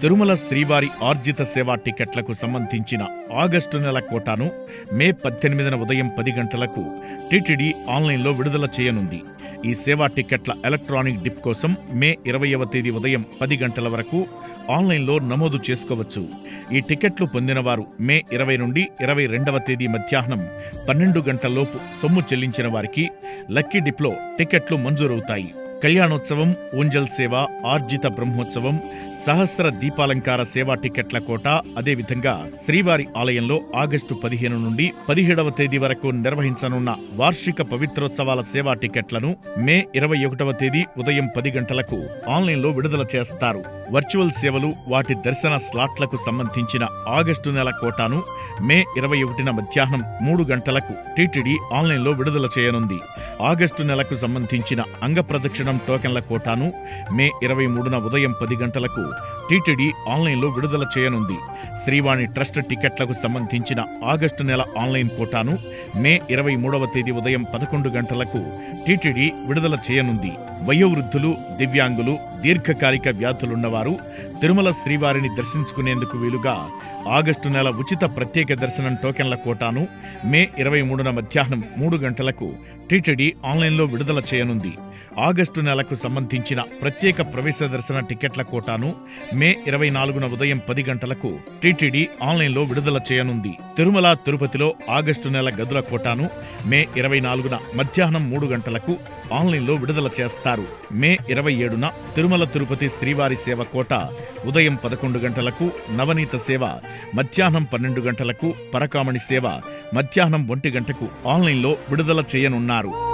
తిరుమల శ్రీవారి ఆర్జిత సేవా టికెట్లకు సంబంధించిన ఆగస్టు నెల కోటాను మే పద్దెనిమిదిన ఉదయం పది గంటలకు టీటీడీ ఆన్లైన్లో విడుదల చేయనుంది. ఈ సేవా టికెట్ల ఎలక్ట్రానిక్ డిప్ కోసం మే ఇరవైవ తేదీ ఉదయం పది గంటల వరకు ఆన్లైన్లో నమోదు చేసుకోవచ్చు. ఈ టికెట్లు పొందినవారు మే ఇరవై నుండి ఇరవై రెండవ తేదీ మధ్యాహ్నం పన్నెండు గంటలలోపు సొమ్ము చెల్లించిన వారికి లక్కీ డిప్లో టికెట్లు మంజూరవుతాయి. కళ్యాణోత్సవం ఊంజల్ సేవ ఆర్జిత బ్రహ్మోత్సవం సహస్ర దీపాలంకార సేవా టికెట్ల కోట అదేవిధంగా శ్రీవారి ఆలయంలో ఆగస్టు పదిహేను నుండి పదిహేడవ తేదీ వరకు నిర్వహించనున్న వార్షిక పవిత్రోత్సవాల సేవా టికెట్లను మే ఇరవై ఒకటవ తేదీ ఉదయం పది గంటలకు ఆన్లైన్లో విడుదల చేస్తారు. వర్చువల్ సేవలు వాటి దర్శన స్లాట్లకు సంబంధించిన ఆగస్టు నెల కోటాను మే ఇరవై ఒకటిన మధ్యాహ్నం మూడు గంటలకు టీటీడీ ఆన్లైన్లో విడుదల చేయనుంది. ఆగస్టు నెలకు సంబంధించిన అంగప్రదక్షిణం టోకెన్ల కోటాను మే ఇరవై మూడున ఉదయం పది గంటలకు టీటీడీ ఆన్లైన్లో విడుదల చేయనుంది. శ్రీవాణి ట్రస్ట్ టికెట్లకు సంబంధించిన ఆగస్టు నెల ఆన్లైన్ కోటాను మే ఇరవై మూడవ తేదీ ఉదయం పదకొండు గంటలకు టీటీడీ విడుదల చేయనుంది. వయోవృద్ధులు దివ్యాంగులు దీర్ఘకాలిక వ్యాధులున్నవారు తిరుమల శ్రీవారిని దర్శించుకునేందుకు వీలుగా ఆగస్టు నెల ఉచిత ప్రత్యేక దర్శనం టోకెన్ల కోటాను మే ఇరవై మూడున మధ్యాహ్నం మూడు గంటలకు టీటీడీ ఆన్లైన్లో విడుదల చేయనుంది. ఆగస్టు నెలకు సంబంధించిన ప్రత్యేక ప్రవేశ దర్శన టికెట్ల కోటాను మే ఇరవై నాలుగున ఉదయం పది గంటలకు టీటీడీ ఆన్లైన్లో విడుదల చేయనుంది. తిరుమల తిరుపతిలో ఆగస్టు నెల గదుల కోటాను మే ఇరవై నాలుగున మధ్యాహ్నం మూడు గంటలకు ఆన్లైన్లో విడుదల చేస్తారు. మే ఇరవై ఏడున తిరుమల తిరుపతి శ్రీవారి సేవ కోట ఉదయం పదకొండు గంటలకు నవనీత సేవ మధ్యాహ్నం పన్నెండు గంటలకు పరకామణి సేవ మధ్యాహ్నం ఒంటి గంటకు ఆన్లైన్లో విడుదల చేయనున్నారు.